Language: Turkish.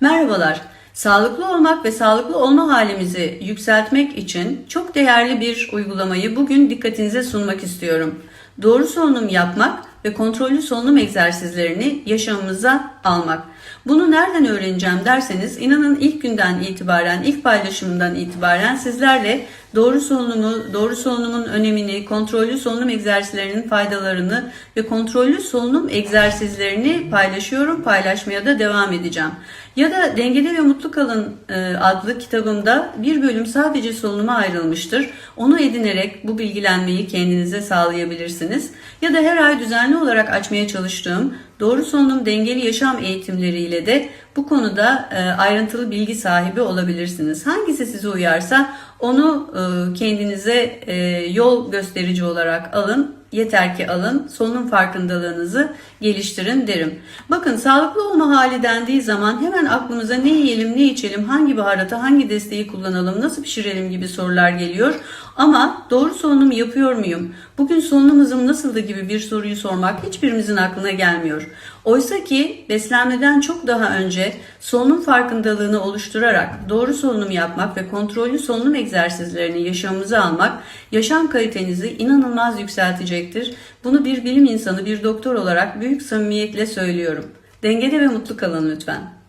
Merhabalar. Sağlıklı olmak ve sağlıklı olma halimizi yükseltmek için çok değerli bir uygulamayı bugün dikkatinize sunmak istiyorum. Doğru solunum yapmak ve kontrollü solunum egzersizlerini yaşamımıza almak. Bunu nereden öğreneceğim derseniz inanın ilk günden itibaren, ilk paylaşımından itibaren sizlerle doğru solunumu, doğru solunumun önemini, kontrollü solunum egzersizlerinin faydalarını ve kontrollü solunum egzersizlerini paylaşıyorum, paylaşmaya da devam edeceğim. Ya da Dengede ve Mutlu Kalın e, adlı kitabımda bir bölüm sadece solunuma ayrılmıştır. Onu edinerek bu bilgilenmeyi kendinize sağlayabilirsiniz. Ya da her ay düzenli olarak açmaya çalıştığım Doğru Solunum Dengeli Yaşam eğitimleriyle de bu konuda e, ayrıntılı bilgi sahibi olabilirsiniz. Hangisi size uyarsa onu e, kendinize e, yol gösterici olarak alın. Yeter ki alın, solunum farkındalığınızı geliştirin derim. Bakın sağlıklı olma hali dendiği zaman hemen aklımıza ne yiyelim, ne içelim, hangi baharatı, hangi desteği kullanalım, nasıl pişirelim gibi sorular geliyor. Ama doğru solunum yapıyor muyum? Bugün solunum hızım nasıldı gibi bir soruyu sormak hiçbirimizin aklına gelmiyor. Oysa ki beslenmeden çok daha önce solunum farkındalığını oluşturarak doğru solunum yapmak ve kontrollü solunum egzersizlerini yaşamımıza almak yaşam kalitenizi inanılmaz yükseltecektir. Bunu bir bilim insanı, bir doktor olarak büyük samimiyetle söylüyorum. Dengede ve mutlu kalın lütfen.